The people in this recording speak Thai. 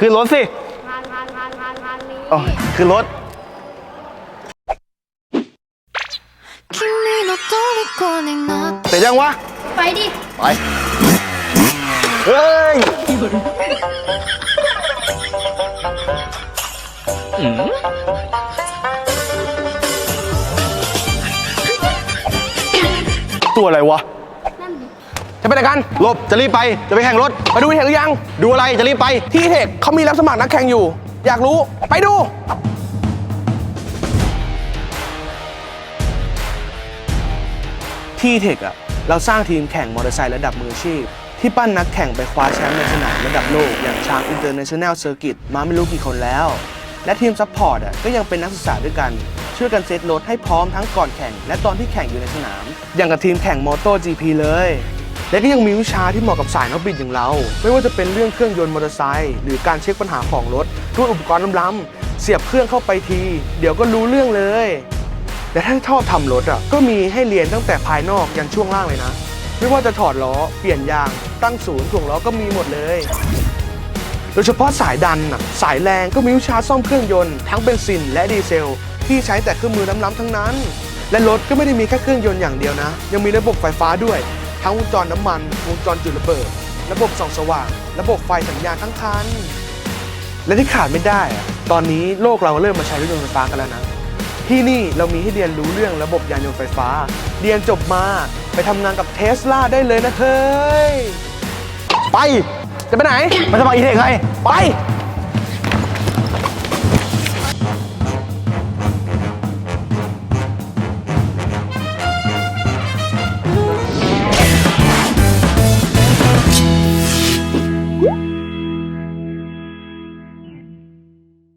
ขึ้นรถสิ ทางทางทางทางทางนี้ อ๋อขึ้นรถ 君の虜になって เสร็จยังวะ ไปดิ ไป เฮ้ย ตัวอะไรวะ นั่นดิ จะไปไหนกัน หลบจะรีบไปจะไปแข่งรถ ไปดูที่เห็นหรือยัง ดูอะไรจะรีบไป ที่เทคเขามีรับสมัครนักแข่งอยู่ อยากรู้ไปดู ที่เทคอะเราสร้างทีมแข่งมอเตอร์ไซค์ระดับมืออาชีพ ที่ปั้นนักแข่งไปคว้าแชมป์ในสนามระดับโลก อย่างช้างอินเตอร์เนชั่นแนลเซอร์กิตมาไม่รู้กี่คนแล้ว และทีมซัพพอร์ตอะก็ยังเป็นนักศึกษาด้วยกันช่วยกันเซตรถให้พร้อมทั้งก่อนแข่ง และตอนที่แข่งอยู่ในสนาม อย่างกับทีมแข่งมอเตอร์ GP เลย และก็ยังมีวิชาที่เหมาะกับสายนักบินอย่างเรา ไม่ว่าจะเป็นเรื่องเครื่องยนต์มอเตอร์ไซค์หรือการเช็คปัญหาของรถด้วยอุปกรณ์ล้ำๆเสียบเครื่องเข้าไปที เดี๋ยวก็รู้เรื่องเลยและถ้าชอบทำรถอะก็มีให้เรียนตั้งแต่ภายนอกยันช่วงล่างเลยนะ ไม่ว่าจะถอดล้อเปลี่ยนยาง ตั้งศูนย์ถ่วงล้อก็มีหมดเลยโดยเฉพาะสายดันน่ะสายแรงก็มีวิชาซ่อมเครื่องยนต์ทั้งเบนซินและดีเซล ที่ใช้แต่เครื่องมือล้ำๆทั้งนั้น และรถก็ไม่ได้มีแค่เครื่องยนต์อย่างเดียวนะ ยังมีระบบไฟฟ้าด้วย ทั้งวงจรน้ำมัน วงจรจุดระเบิด ระบบส่องสว่าง ระบบไฟสัญญาณทั้งคัน และที่ขาดไม่ได้อะตอนนี้โลกเราเริ่มมาใช้รถยนต์ไฟฟ้ากันแล้วนะ ที่นี่เรามีให้เรียนรู้เรื่องระบบยานยนต์ไฟฟ้า เรียนจบมาไปทำงานกับเทสลาได้เลยนะเฮ้ย ไป จะไปไหน มาสมัครอีเทคไง ไปไ